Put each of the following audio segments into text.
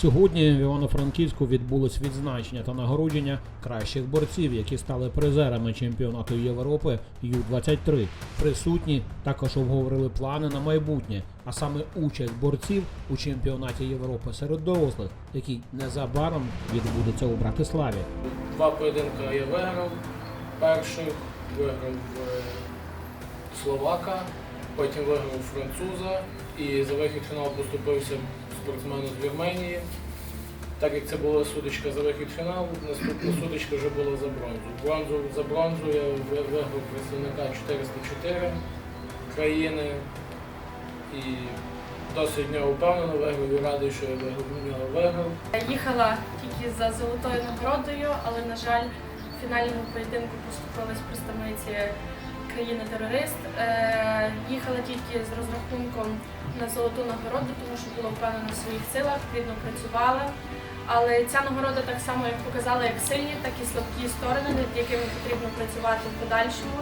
Сьогодні в Івано-Франківську відбулось відзначення та нагородження кращих борців, які стали призерами чемпіонату Європи Ю-23. Присутні також обговорили плани на майбутнє, а саме участь борців у чемпіонаті Європи серед дорослих, який незабаром відбудеться у Братиславі. Два поєдинки я виграв. Перший виграв е, Словака, потім виграв француза і за вихід в фінал поступився спортсмену з Вірменії. Так як це була судочка за вихід в фінал, наступна судочка вже була за бронзу. бронзу за бронзу я ви- виграв представника 404 країни і досить нього впевнено виграв і радий, що я виграв нього виграв. Їхала тільки за золотою нагородою, але, на жаль, в фінальному поєдинку поступилась представниці країни-терорист. Е, їхала тільки з розрахунком на золоту нагороду, тому що була впевнена в своїх силах, плідно працювала. Але ця нагорода так само як показала як сильні, так і слабкі сторони, над якими потрібно працювати в подальшому.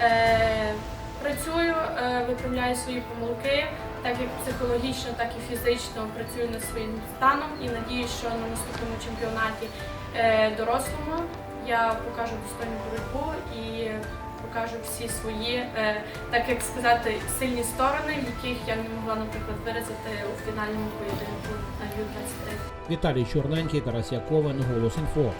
Е, працюю, е, виправляю свої помилки, так як психологічно, так і фізично працюю над своїм станом і надіюсь, що на наступному чемпіонаті е, дорослому я покажу достойну боротьбу покажу всі свої, е, так як сказати, сильні сторони, яких я не могла, наприклад, виразити у фінальному поєдинку на Ю-23. Віталій Чорненький, Тарас Яковин, Голос Інфо.